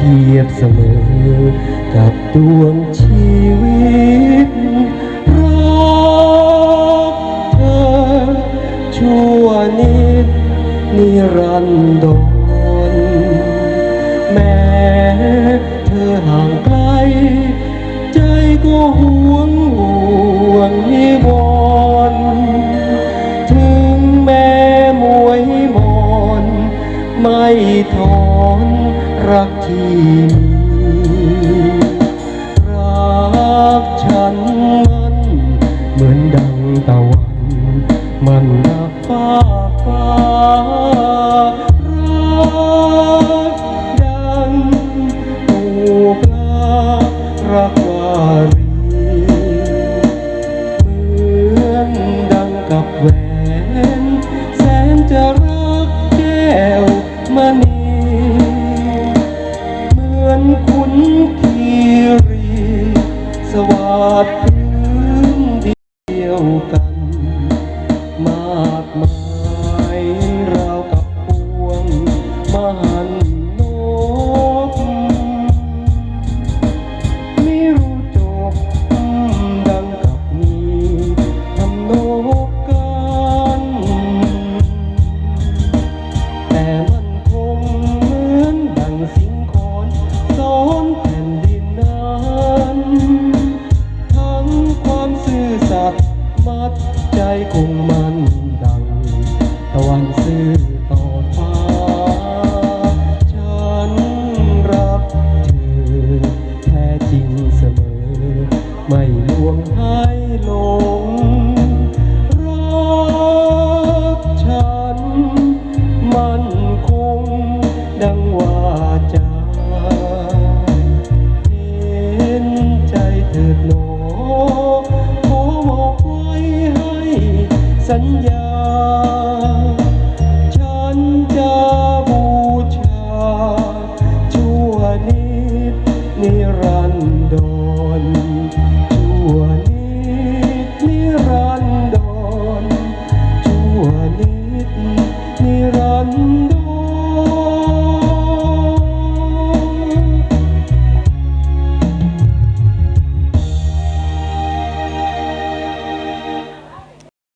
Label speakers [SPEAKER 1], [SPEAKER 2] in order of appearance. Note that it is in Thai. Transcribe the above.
[SPEAKER 1] ทียบเสมอ กับดวงชีวิตรักเธอชั่วนิดนิรันดร รักที่มีรักฉันมันเหมือนดังตะวัน มันดับฟ้าฟ้ารักดังตูปลารักวารีเหมือนดังกับแหว สวัสดเดียวกัน มากมายรากับพวงมหัน ดังว่าจาเห็นใจเถิดหนอขอบอกไว้ให้สัญญา ฉันจะบูชา ชั่วนิดนิรันดร